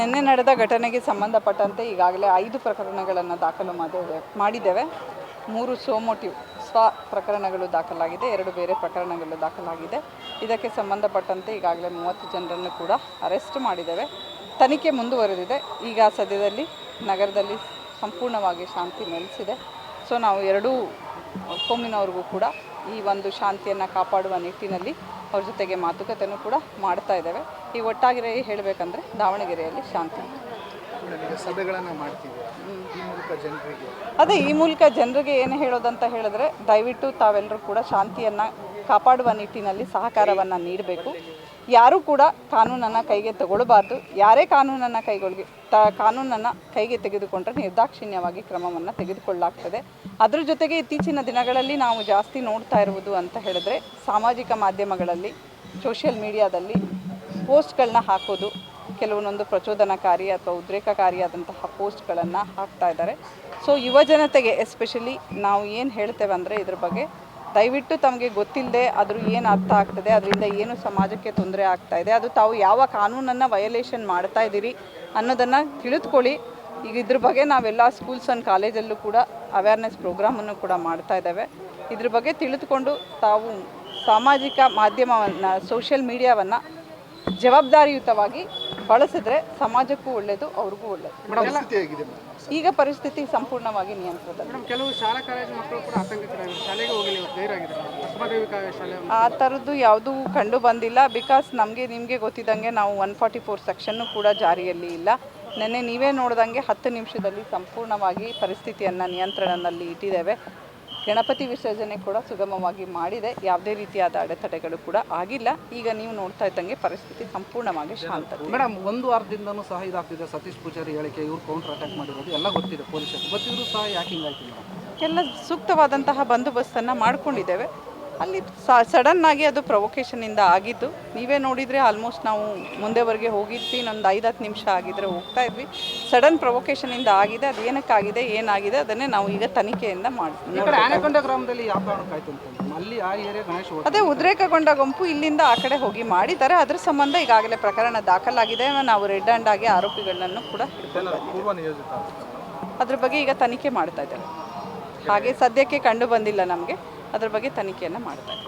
ನಿನ್ನೆ ನಡೆದ ಘಟನೆಗೆ ಸಂಬಂಧಪಟ್ಟಂತೆ ಈಗಾಗಲೇ ಐದು ಪ್ರಕರಣಗಳನ್ನು ದಾಖಲು ಮಾಡಿದ್ದೇವೆ ಮಾಡಿದ್ದೇವೆ. ಮೂರು ಸೋಮೋಟಿವ್ ಸ್ವ ಪ್ರಕರಣಗಳು ದಾಖಲಾಗಿದೆ, ಎರಡು ಬೇರೆ ಪ್ರಕರಣಗಳು ದಾಖಲಾಗಿದೆ. ಇದಕ್ಕೆ ಸಂಬಂಧಪಟ್ಟಂತೆ ಈಗಾಗಲೇ ಮೂವತ್ತು ಜನರನ್ನು ಕೂಡ ಅರೆಸ್ಟ್ ಮಾಡಿದ್ದೇವೆ. ತನಿಖೆ ಮುಂದುವರೆದಿದೆ. ಈಗ ಸದ್ಯದಲ್ಲಿ ನಗರದಲ್ಲಿ ಸಂಪೂರ್ಣವಾಗಿ ಶಾಂತಿ ನೆಲೆಸಿದೆ. ಸೊ, ನಾವು ಎರಡೂ ಕೋಮಿನವ್ರಿಗೂ ಕೂಡ ಈ ಒಂದು ಶಾಂತಿಯನ್ನು ಕಾಪಾಡುವ ನಿಟ್ಟಿನಲ್ಲಿ ಅವ್ರ ಜೊತೆಗೆ ಮಾತುಕತೆನೂ ಕೂಡ ಮಾಡ್ತಾ ಇದ್ದೇವೆ. ಈ ಒಟ್ಟಾಗಿರೋ ಹೇಳಬೇಕಂದ್ರೆ ದಾವಣಗೆರೆಯಲ್ಲಿ ಶಾಂತಿ. ಸಭೆಗಳನ್ನು ಮಾಡ್ತೀವಿ. ಅದೇ ಈ ಮೂಲಕ ಜನರಿಗೆ ಏನು ಹೇಳೋದಂತ ಹೇಳಿದ್ರೆ ದಯವಿಟ್ಟು ತಾವೆಲ್ಲರೂ ಕೂಡ ಶಾಂತಿಯನ್ನು ಕಾಪಾಡುವ ನಿಟ್ಟಿನಲ್ಲಿ ಸಹಕಾರವನ್ನು ನೀಡಬೇಕು. ಯಾರೂ ಕೂಡ ಕಾನೂನನ್ನು ಕೈಗೆ ತಗೊಳ್ಬಾರ್ದು. ಯಾರೇ ಕಾನೂನನ್ನು ಕೈಗೊಳ್ಗೆ, ತ, ಕಾನೂನನ್ನು ಕೈಗೆ ತೆಗೆದುಕೊಂಡ್ರೆ ನಿರ್ದಾಕ್ಷಿಣ್ಯವಾಗಿ ಕ್ರಮವನ್ನು ತೆಗೆದುಕೊಳ್ಳಲಾಗ್ತದೆ ಅದ್ರ ಜೊತೆಗೆ ಇತ್ತೀಚಿನ ದಿನಗಳಲ್ಲಿ ನಾವು ಜಾಸ್ತಿ ನೋಡ್ತಾ ಇರುವುದು ಅಂತ ಹೇಳಿದ್ರೆ ಸಾಮಾಜಿಕ ಮಾಧ್ಯಮಗಳಲ್ಲಿ, ಸೋಷಿಯಲ್ ಮೀಡಿಯಾದಲ್ಲಿ ಪೋಸ್ಟ್ಗಳನ್ನ ಹಾಕೋದು, ಕೆಲವೊಂದೊಂದು ಪ್ರಚೋದನಕಾರಿ ಅಥವಾ ಉದ್ರೇಕಕಾರಿಯಾದಂತಹ ಪೋಸ್ಟ್ಗಳನ್ನು ಹಾಕ್ತಾ ಇದ್ದಾರೆ. ಸೊ, ಯುವ ಜನತೆಗೆ ಎಸ್ಪೆಷಲಿ ನಾವು ಏನು ಹೇಳ್ತೇವೆ ಅಂದರೆ ಇದ್ರ ಬಗ್ಗೆ ದಯವಿಟ್ಟು ತಮಗೆ ಗೊತ್ತಿಲ್ಲದೆ ಅದ್ರ ಏನು ಅರ್ಥ ಆಗ್ತದೆ? ಅದರಿಂದ ಏನು ಸಮಾಜಕ್ಕೆ ತೊಂದರೆ ಆಗ್ತಾ ಇದೆ? ಅದು ತಾವು ಯಾವ ಕಾನೂನನ್ನು ವಯಲೇಷನ್ ಮಾಡ್ತಾ ಇದ್ದೀರಿ ಅನ್ನೋದನ್ನು ತಿಳಿದುಕೊಳ್ಳಿ. ಈಗ ಇದ್ರ ಬಗ್ಗೆ ನಾವೆಲ್ಲ ಸ್ಕೂಲ್ಸ್ ಆ್ಯಂಡ್ ಕಾಲೇಜಲ್ಲೂ ಕೂಡ ಅವೇರ್ನೆಸ್ ಪ್ರೋಗ್ರಾಮನ್ನು ಕೂಡ ಮಾಡ್ತಾ ಇದ್ದಾವೆ. ಇದ್ರ ಬಗ್ಗೆ ತಿಳಿದುಕೊಂಡು ತಾವು ಸಾಮಾಜಿಕ ಮಾಧ್ಯಮವನ್ನು ಸೋಷಿಯಲ್ ಮೀಡಿಯಾವನ್ನು ಜವಾಬ್ದಾರಿಯುತವಾಗಿ ಬಳಸಿದ್ರೆ ಸಮಾಜಕ್ಕೂ ಒಳ್ಳೆಯದು ಅವ್ರಿಗೂ ಒಳ್ಳೆಯದು ಈಗ ಪರಿಸ್ಥಿತಿ ಸಂಪೂರ್ಣವಾಗಿ ನಿಯಂತ್ರಣದಲ್ಲಿ ಮೇಡಮ್ ಕೆಲವು ಶಾಲಾ ಕಾಲೇಜು ಮಕ್ಕಳು ಕೂಡ ಆತಂಕಿತರಾಗಿದ್ದಾರೆ. ಶಾಲೆಗೆ ಹೋಗಲಿ ಇವತ್ತು ಧೈರ್ಯರಾಗಿದ್ದಾರೆ ಅಸ್ಮದೇವಿ ಕಾ- ಶಾಲೆ ಆ ಥರದ್ದು ಯಾವುದೂ ಕಂಡು ಬಂದಿಲ್ಲ. ಬಿಕಾಸ್ ನಮಗೆ ನಿಮಗೆ ಗೊತ್ತಿದ್ದಂಗೆ ನಾವು ಒನ್ ಫಾರ್ಟಿ ಫೋರ್ ಸೆಕ್ಷನ್ನು ಕೂಡ ಜಾರಿಯಲ್ಲಿ ಇಲ್ಲ. ನೆನ್ನೆ ನೀವೇ ನೋಡ್ದಂಗೆ ಹತ್ತು ನಿಮಿಷದಲ್ಲಿ ಸಂಪೂರ್ಣವಾಗಿ ಪರಿಸ್ಥಿತಿಯನ್ನು ನಿಯಂತ್ರಣದಲ್ಲಿ ಇಟ್ಟಿದ್ದೇವೆ. ಗಣಪತಿ ವಿಸರ್ಜನೆ ಕೂಡ ಸುಗಮವಾಗಿ ಮಾಡಿದೆ. ಯಾವುದೇ ರೀತಿಯಾದ ಅಡೆತಡೆಗಳು ಕೂಡ ಆಗಿಲ್ಲ. ಈಗ ನೀವು ನೋಡ್ತಾ ಇದ್ದಂಗೆ ಪರಿಸ್ಥಿತಿ ಸಂಪೂರ್ಣವಾಗಿ ಶಾಂತ. ಮೇಡಮ್ ಒಂದು ವಾರದಿಂದನೂ ಸಹ ಇದಾಗ್ತಿದೆ. ಸತೀಶ್ ಪೂಜಾರಿ ಹೇಳಿಕೆ ಇವ್ರು ಕೌಂಟರ್ ಅಟ್ಯಾಕ್ ಮಾಡಿರೋದು ಎಲ್ಲ ಗೊತ್ತಿದೆ ಪೊಲೀಸರು. ಗೊತ್ತಿದ್ರು ಸಹ ಯಾಕೆ ಹಿಂಗಾಯ್ತು ಎಲ್ಲ ಸೂಕ್ತವಾದಂತಹ ಬಂದೋಬಸ್ತನ್ನು ಮಾಡ್ಕೊಂಡಿದ್ದೇವೆ. ಅಲ್ಲಿ ಸಡನ್ ಆಗಿ ಅದು ಪ್ರೊವೊಕೇಶನಿಂದ ಆಗಿದ್ದು. ನೀವೇ ನೋಡಿದರೆ ಆಲ್ಮೋಸ್ಟ್ ನಾವು ಮುಂದೆವರೆಗೆ ಹೋಗಿದ್ವಿ ಇನ್ನೊಂದು ಐದು ಹತ್ತು ನಿಮಿಷ ಆಗಿದ್ರೆ ಹೋಗ್ತಾ ಇದ್ವಿ. ಸಡನ್ ಪ್ರೊವೊಕೇಶನಿಂದ ಆಗಿದೆ ಅದು ಏನಕ್ಕಾಗಿದೆ ಏನಾಗಿದೆ ಅದನ್ನೇ ನಾವು ಈಗ ತನಿಖೆಯಿಂದ ಮಾಡ್ತೀವಿ ಗ್ರಾಮದಲ್ಲಿ ಯಾವ ಅಲ್ಲಿ ಆ ಗಣೇಶ್ ಅದೇ ಉದ್ರೇಕಗೊಂಡ ಗುಂಪು ಇಲ್ಲಿಂದ ಆ ಕಡೆ ಹೋಗಿ ಮಾಡಿದ್ದಾರೆ. ಅದ್ರ ಸಂಬಂಧ ಈಗಾಗಲೇ ಪ್ರಕರಣ ದಾಖಲಾಗಿದೆ ನಾವು ರೆಡ್ ಹ್ಯಾಂಡ್ ಆಗಿ ಆರೋಪಿಗಳನ್ನು ಕೂಡ ಅದ್ರ ಬಗ್ಗೆ ಈಗ ತನಿಖೆ ಮಾಡ್ತಾ ಇದ್ದಾರೆ ಹಾಗೆ ಸದ್ಯಕ್ಕೆ ಕಂಡು ಬಂದಿಲ್ಲ ನಮಗೆ. ಅದ್ರ ಬಗ್ಗೆ ತನಿಖೆಯನ್ನು ಮಾಡ್ತಾ ಇದ್ದೇವೆ